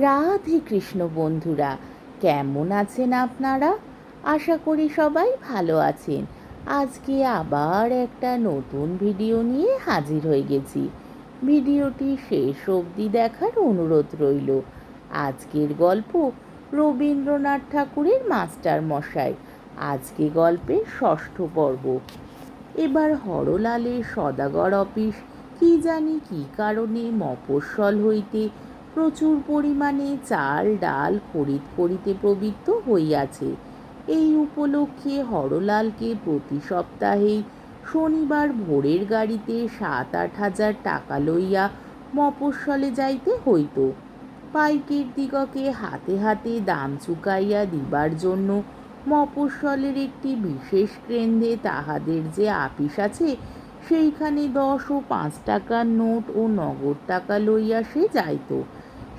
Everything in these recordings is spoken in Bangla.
রাধে কৃষ্ণ বন্ধুরা, কেমন আছেন আপনারা? আশা করি সবাই ভালো আছেন। আজকে আবার একটা নতুন ভিডিও নিয়ে হাজির হয়ে গেছি। ভিডিওটি শেষ অবধি দেখার অনুরোধ রইল। আজকের গল্প রবীন্দ্রনাথ ঠাকুরের মাস্টার মশাই। আজকে গল্পের ষষ্ঠ পর্ব। এবার হরলালের সদাগর অফিস, কি জানি কি কারণে মফস্বল হইতে প্রচুর পরিমাণে চাল, ডাল খরিদ করিতে প্রবৃত্ত হইয়াছে। এই উপলক্ষে হরলালকে প্রতি সপ্তাহেই শনিবার ভোরের গাড়িতে সাত আট হাজার টাকা লইয়া মফস্বলে যাইতে হইত। পাইকের দিগকে হাতে হাতে দাম চুকাইয়া দিবার জন্য মফস্বলের একটি বিশেষ কেন্দ্রে তাহাদের যে আপিস আছে, সেইখানে দশ ও পাঁচ টাকার নোট ও নগদ টাকা লইয়া সে যাইত।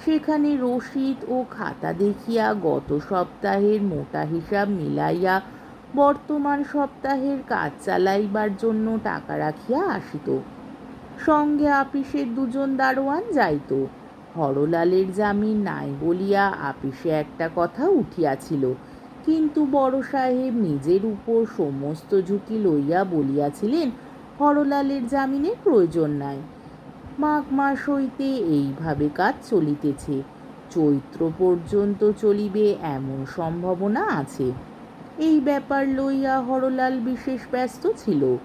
সেখানে রসিদ ও খাতা দেখিয়া গত সপ্তাহের মোটা হিসাব মিলাইয়া বর্তমান সপ্তাহের কাজ চালাইবার জন্য টাকা রাখিয়া আসিত। সঙ্গে আপিসের দুজন দারোয়ান যাইত। হরলালের জামিন নাই বলিয়া আপিসে একটা কথা উঠিয়াছিল, কিন্তু বড় সাহেব নিজের উপর সমস্ত ঝুঁকি লইয়া বলিয়াছিলেন, হরলালের জামিনের প্রয়োজন নাই। মাঘ মাস হইতে এইভাবে কাজ চলিতেছে। চৈত্র পর্যন্ত চলিবে এমন সম্ভাবনা আছে। এই ব্যাপার লইয়া হরলাল বিশেষ ব্যস্ত ছিল।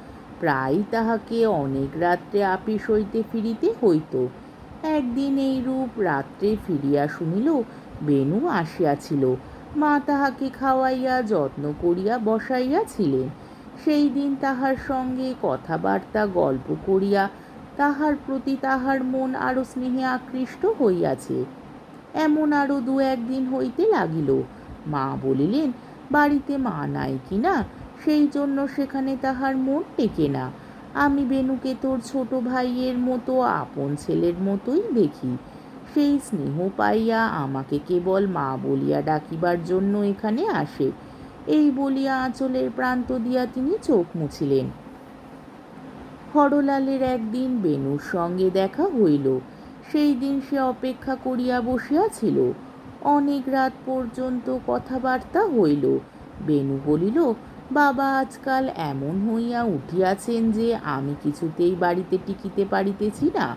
প্রায় তাহাকে অনেক রাত্রে আপিস হইতে ফিরিতে হইত। একদিন এইরূপ রাত্রে ফিরিয়া শুনিল, বেনু আসিয়াছিল। মা তাহাকে খাওয়াইয়া, যত্ন করিয়া বসাইয়াছিলেন। সেই দিন তাহার সঙ্গে কথাবার্তা, গল্প করিয়া তাহার প্রতি তাহার মন আরও স্নেহে আকৃষ্ট হইয়াছে। এমন আরও দু একদিন হইতে লাগিল। মা বলিলেন, বাড়িতে মা নাই কি না? সেই জন্য সেখানে তাহার মন টেকে না। আমি বেনুকে তোর ছোট ভাইয়ের মতো, আপন ছেলের মতোই দেখি। সেই স্নেহ পাইয়া আমাকে কেবল মা বলিয়া ডাকিবার জন্য এখানে আসে। এই বলিয়া আঁচলের প্রান্ত দিয়া তিনি চোখ মুছিলেন। হরলালের একদিন বেনুর সঙ্গে দেখা হইল। সেই দিন সে অপেক্ষা করিয়া বসিয়াছিল। অনেক রাত পর্যন্ত কথাবার্তা হইল। বেনু বলিল, বাবা আজকাল এমন হইয়া উঠিয়াছেন যে আমি কিছুতেই বাড়িতে টিকিতে পারিতেছি না।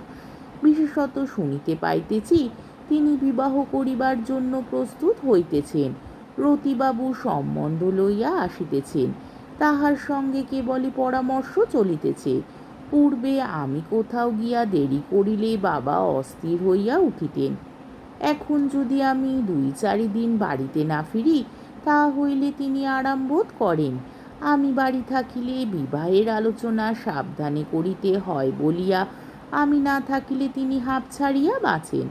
বিশেষত শুনিতে পাইতেছি, তিনি বিবাহ করিবার জন্য প্রস্তুত হইতেছেন। রতিবাবু সম্বন্ধ লইয়া আসিতেছেন। তাহার সঙ্গে কেবলই পরামর্শ চলিতেছে। পূর্বে আমি কোথাও গিয়া দেরি করিলে বাবা অস্থির হইয়া উঠিতেন। এখন যদি আমি দুই চারি দিন বাড়িতে না ফিরি, তা হইলে তিনি আরাম বোধ করেন। আমি বাড়ি থাকিলে বিবাহের আলোচনা সাবধানে করিতে হয় বলিয়া, আমি না থাকিলে তিনি হাঁপ ছাড়িয়া বাঁচেন।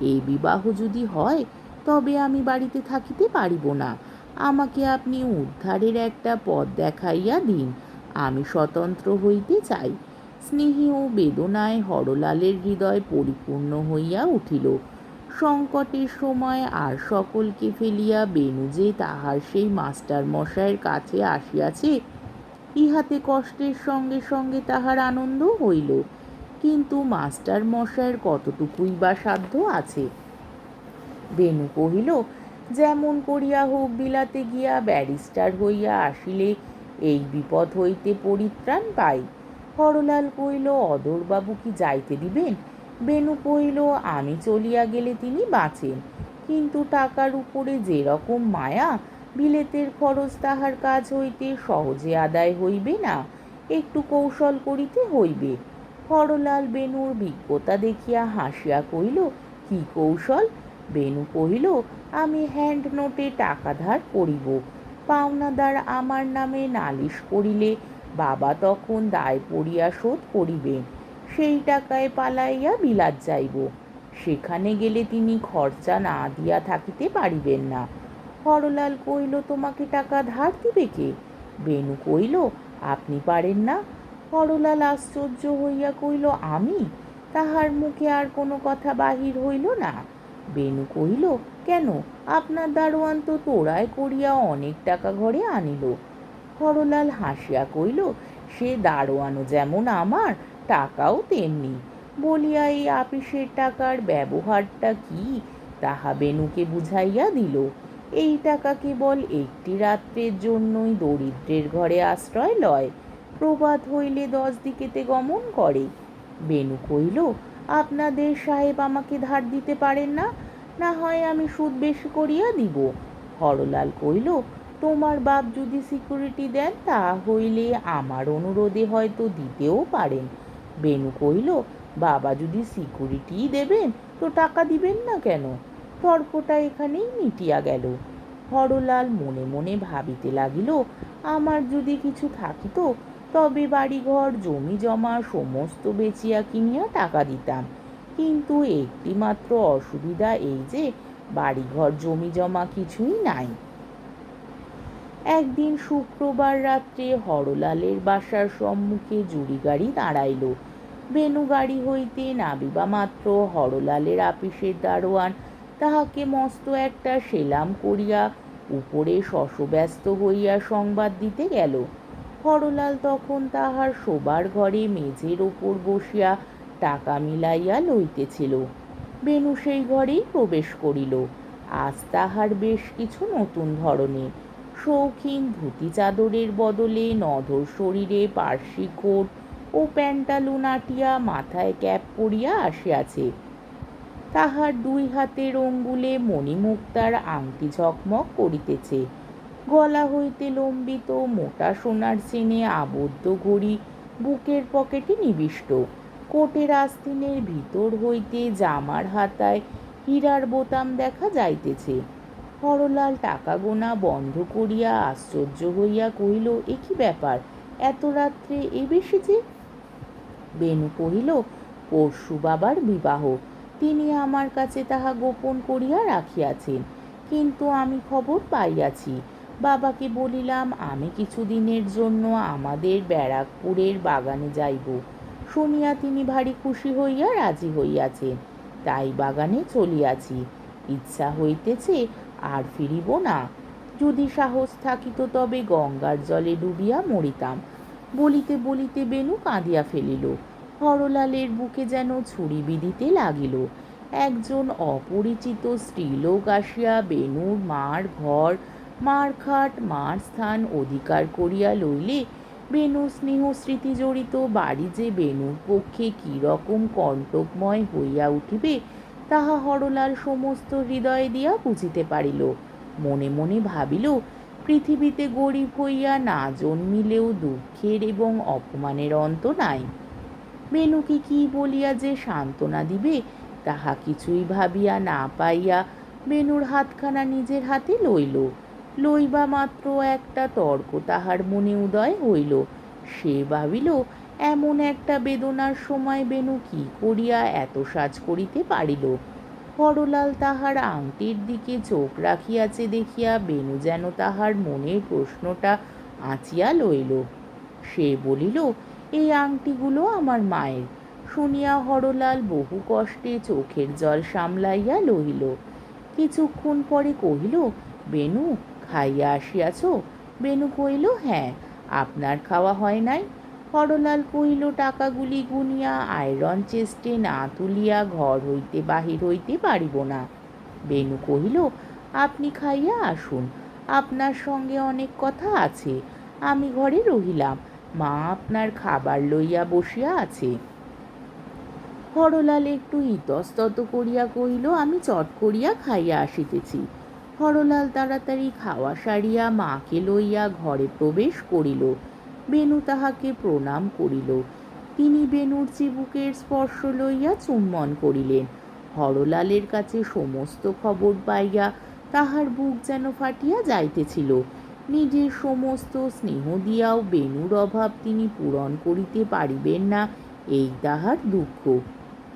এই বিবাহ যদি হয়, তবে আমি বাড়িতে থাকিতে পারিব না। আমাকে আপনি উদ্ধারের একটা পথ দেখাইয়া দিন। আমি স্বতন্ত্র হইতে চাই। স্নেহী ও বেদনায় হরলালের হৃদয় পরিপূর্ণ হইয়া উঠিল। সংকটের সময় আর সকলকে ফেলিয়া বেনু যে তাহার সেই মাস্টার মশাইয়ের কাছে আসিয়াছে, ইহাতে কষ্টের সঙ্গে সঙ্গে তাহার আনন্দ হইল। কিন্তু মাস্টার মশাইয়ের কতটুকুই বা সাধ্য আছে? বেনু কহিল, যেমন করিয়া হোক বিলাতে গিয়া ব্যারিস্টার হইয়া আসিলে, এই বিপদ হইতে পরিত্রাণ পাই। হরলাল কহিল অদরবাবু কি যাইতে দিবেন? বেনু কহিল, আমি চলিয়া গেলে তিনি বাঁচেন। কিন্তু টাকার উপরে যেরকম মায়া, বিলেতের খরচ তাহার কাজ হইতে সহজে আদায় হইবে না। একটু কৌশল করিতে হইবে। হরলাল বেনুর বিজ্ঞতা দেখিয়া হাসিয়া কহিল, কি কৌশল? বেনু কহিল, আমি হ্যান্ড নোটে টাকা ধার করিব। পাওনাদার আমার নামে নালিশ করিলে বাবা তখন দায় পড়িয়া শোধ করিবেন, সেই টাকায় পালাইয়া বিলাত যাইব। সেখানে গেলে তিনি খরচা না দিয়া থাকিতে পারিবেন না। হরলাল কইল তোমাকে টাকা ধার দিবে কে? বেনু কইল আপনি পারেন না। হরলাল আশ্চর্য হইয়া কইল আমি? তাহার মুখে আর কোনো কথা বাহির হইল না। বেনু কহিল, কেন? আপনার দারোয়ান তো তোড়ায় করিয়া অনেক টাকা ঘরে আনিল। হরলাল হাসিয়া কইল সে দারোয়ানও যেমন আমার, টাকাও তেমনি। বলিয়া এই আপিসের টাকার ব্যবহারটা কি? তাহা বেনুকে বুঝাইয়া দিল, এই টাকা কেবল একটি রাত্রের জন্যই দরিদ্রের ঘরে আশ্রয় লয়। প্রভাত হইলে দশ দিকেতে গমন করে। বেনু কইল আপনাদের সাহেব আমাকে ধার দিতে পারেন না? না হয় আমি সুদ বেশি করিয়া দিব। হরলাল কইল তোমার বাপ যদি সিকিউরিটি দেন তা হইলে আমার অনুরোধে হয়তো দিতেও পারেন। বেনু কইল, বাবা যদি সিকিউরিটি দেবেন, তো টাকা দিবেন না কেন? তর্কটা এখানেই মিটিয়া গেল। হরলাল মনে মনে ভাবিতে লাগিল, আমার যদি কিছু থাকিত, তবে বাড়িঘর জমি জমা সমস্ত বেচিয়া কিনিয়া টাকা দিতাম। কিন্তু একটিমাত্র অসুবিধা এই যে, বাড়িঘর জমি জমা কিছুই নাই। একদিন শুক্রবার রাত্রে হরলালের বাসার সম্মুখে জুড়ি গাড়ি দাঁড়াইল। বেনু গাড়ি হইতে নাবিবা মাত্র হরলালের আপিসের দারোয়ান তাহাকে মস্ত একটা সেলাম করিয়া উপরে শশব্যস্ত হইয়া সংবাদ দিতে গেল। হরলাল তখন তাহার শোবার ঘরে মেঝের ওপর বসিয়া টাকা মিলাইয়া লইতেছিল। বেনু সেই ঘরেই প্রবেশ করিল। আজ তাহার বেশ কিছু নতুন ধরনের শৌখিন, ধুতি চাদরের বদলে, নধর শরীরে পার্সি কোট ও প্যান্টালুন আটিয়া মাথায় ক্যাপ পরিয়া আসিয়াছে তাহার দুই হাতের অঙ্গুলে মণিমুক্তার আংটি ঝকমক করিতেছে। গলা হইতে লম্বিত, মোটা সোনার চেনে আবদ্ধ ঘড়ি বুকের পকেটে নিবিষ্ট। কোটের আস্তিনের ভিতর হইতে জামার হাতায় হীরার বোতাম দেখা যাইতেছে। হরলাল টাকা গোনা বন্ধ করিয়া আশ্চর্য হইয়া কহিল, এ কি ব্যাপার? এত রাত্রে এ বেশি যে বেনু কহিল, পরশু বাবার বিবাহ। তিনি আমার কাছে তাহা গোপন করিয়া রাখিয়াছেন, কিন্তু আমি খবর পাইয়াছি। বাবাকে বলিলাম, আমি কিছুদিনের জন্য আমাদের ব্যারাকপুরের বাগানে যাইব শুনিয়া তিনি ভারী খুশি হইয়া রাজি হইয়াছেন। তাই বাগানে চলিয়াছি। ইচ্ছা হইতেছে আর ফিরিব না। যদি সাহস থাকিত তবে গঙ্গার জলে ডুবিয়া মরিতাম। বলিতে বলিতে বেনু কাঁদিয়া ফেলিল। হরলালের বুকে যেন ছুরি বিধিতে লাগিল। একজন অপরিচিত স্ত্রীলোক আসিয়া বেনুর মার ঘর, মার খাট, মার স্থান অধিকার করিয়া লইলে বেনু স্নেহ স্মৃতি জড়িত বাড়ি যে বেনুর পক্ষে কী রকম কণ্টকময় হইয়া উঠিবে তাহা হরলাল সমস্ত হৃদয় দিয়া বুঝিতে পারিল। মনে মনে ভাবিল, পৃথিবীতে গরিব হইয়া না জন্মিলেও দুঃখের এবং অপমানের অন্ত নাই। বেনুকে কি বলিয়া যে সান্ত্বনা দিবে, তাহা কিছুই ভাবিয়া না পাইয়া বেনুর হাতখানা নিজের হাতে লইল। লইবা মাত্র একটা তর্ক তাহার মনে উদয় হইল। সে ভাবিল এমন একটা বেদনার সময় বেনু কি করিয়া এত সাজ করিতে পারিল? হরলাল তাহার আংটির দিকে চোখ রাখিয়াছে দেখিয়া বেনু যেন তাহার মনের প্রশ্নটা আঁচিয়া লইল। সে বলিল এই আংটিগুলো আমার মায়ের। শুনিয়া হরলাল বহু কষ্টে চোখের জল সামলাইয়া লইল। কিছুক্ষণ পরে কহিল, বেনু, খাইয়া আসিয়াছ? বেনু কহিল হ্যাঁ আপনার খাওয়া হয় নাই? হরলাল কহিল, টাকাগুলি গুনিয়া আয়রন চেস্টে না তুলিয়া ঘর হইতে বাহির হইতে পারিব না। বেনু কহিল, আপনি খাইয়া আসুন, আপনার সঙ্গে অনেক কথা আছে, আমি ঘরে রহিলাম, মা আপনার খাবার লইয়া বসিয়া আছে। হরলাল একটু ইতস্তত করিয়া কহিল, আমি চট করিয়া খাইয়া আসিতেছি। হরলাল তাড়াতাড়ি খাওয়া সারিয়া মাকে লইয়া ঘরে প্রবেশ করিল। বেনু তাহাকে প্রণাম করিল। তিনি বেনুর চিবুকের স্পর্শ লইয়া চুম্বন করিলেন। হরলালের কাছে সমস্ত খবর পাইয়া তাহার বুক যেন ফাটিয়া যাইতেছিল। নিজের সমস্ত স্নেহ দিয়াও বেনুর অভাব তিনি পূরণ করিতে পারিবেন না, এই তাহার দুঃখ।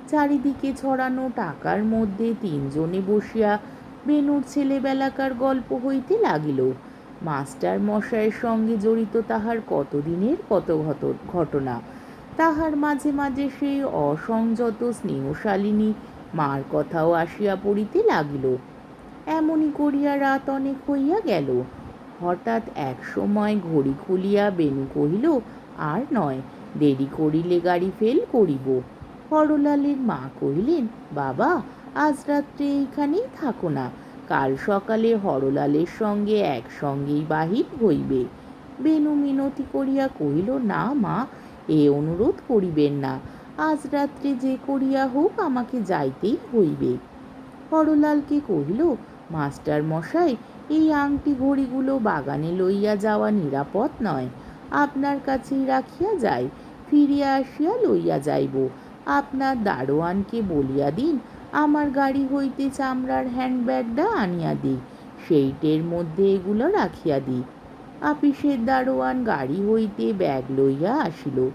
চারিদিকে ছড়ানো টাকার মধ্যে তিনজনে বসিয়া বেনুর ছেলেবেলাকার গল্প হইতে লাগিল। মাস্টার মশাইয়ের সঙ্গে জড়িত তাহার কতদিনের কত ঘট- ঘটনা তাহার মাঝে মাঝে সেই অসংযত স্নেহশালিনী মার কথাও আসিয়া পড়িতে লাগিল। এমনি করিয়া রাত অনেক হইয়া গেল। হঠাৎ এক সময় ঘড়ি খুলিয়া বেনু কহিল, আর নয়, দেরি করিলে গাড়ি ফেল করিব। হরলালের মা কহিলেন, বাবা, আজ রাত্রে এইখানেই থাকো না। কাল সকালে হরলালের সঙ্গে একসঙ্গেই বাহির হইবে। বেনু মিনতি করিয়া কহিল, না মা, এ অনুরোধ করিবেন না। আজ রাত্রে যে করিয়া হোক আমাকে যাইতেই হইবে। হরলালকে কহিল, মাস্টার মশাই, এই আংটি ঘড়িগুলো বাগানে লইয়া যাওয়া নিরাপদ নয়। আপনার কাছেই রাখিয়া যাই, ফিরিয়া আসিয়া লইয়া যাইব। আপনার দারোয়ানকে বলিয়া দিন আমার গাড়ি হইতে চামড়ার হ্যান্ডব্যাগটা আনিয়া দিই, সেইটের মধ্যে এগুলো রাখিয়া দিই। আপিসের দারোয়ান গাড়ি হইতে ব্যাগ লইয়া আসিল।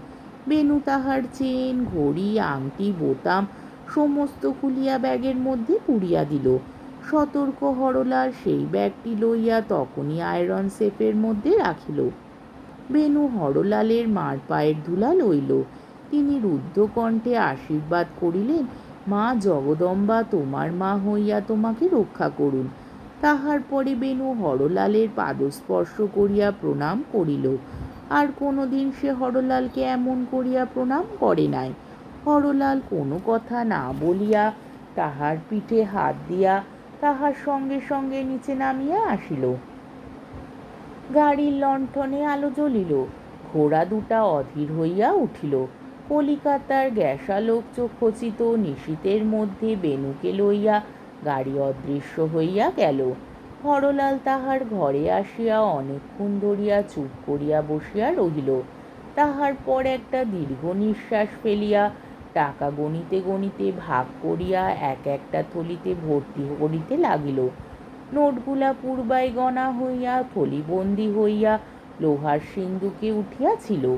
বেনু তাহার চেন, ঘড়ি, আংটি, বোতাম সমস্ত খুলিয়া ব্যাগের মধ্যে পুড়িয়া দিল। সতর্ক হরলাল সেই ব্যাগটি লইয়া তখনই আয়রন সেফের মধ্যে রাখিল। বেনু হরলালের মার পায়ের ধুলা লইল। তিনি রুদ্ধকণ্ঠে আশীর্বাদ করিলেন মা জগদম্বা তোমার মা হইয়া তোমাকে রক্ষা করুন। তাহার পরে বেনু হরলালের পাদস্পর্শ করিয়া প্রণাম করিল। আর কোনোদিন সে হরলালকে এমন করিয়া প্রণাম করে নাই। হরলাল কোনো কথা না বলিয়া তাহার পিঠে হাত দিয়া তাহার সঙ্গে সঙ্গে নিচে নামিয়া আসিল। গাড়ির লণ্ঠনে আলো জ্বলিল। ঘোড়া দুটা অধীর হইয়া উঠিল। কলিকাতার গ্যাসালোক চক্ষচিত নিশীতের মধ্যে বেনুকে লইয়া গাড়ি অদৃশ্য হইয়া গেল। হরলাল তাহার ঘরে আসিয়া অনেকক্ষণ ধরিয়া চুপ করিয়া বসিয়া রহিল। তাহার পর একটা দীর্ঘ নিঃশ্বাস ফেলিয়া টাকা গণিতে গণিতে ভাগ করিয়া এক একটা থলিতে ভর্তি করিতে লাগিল। নোটগুলা পূর্বায় গণা হইয়া থলিবন্দি হইয়া লোহার সিন্ধুকে উঠিয়াছিল।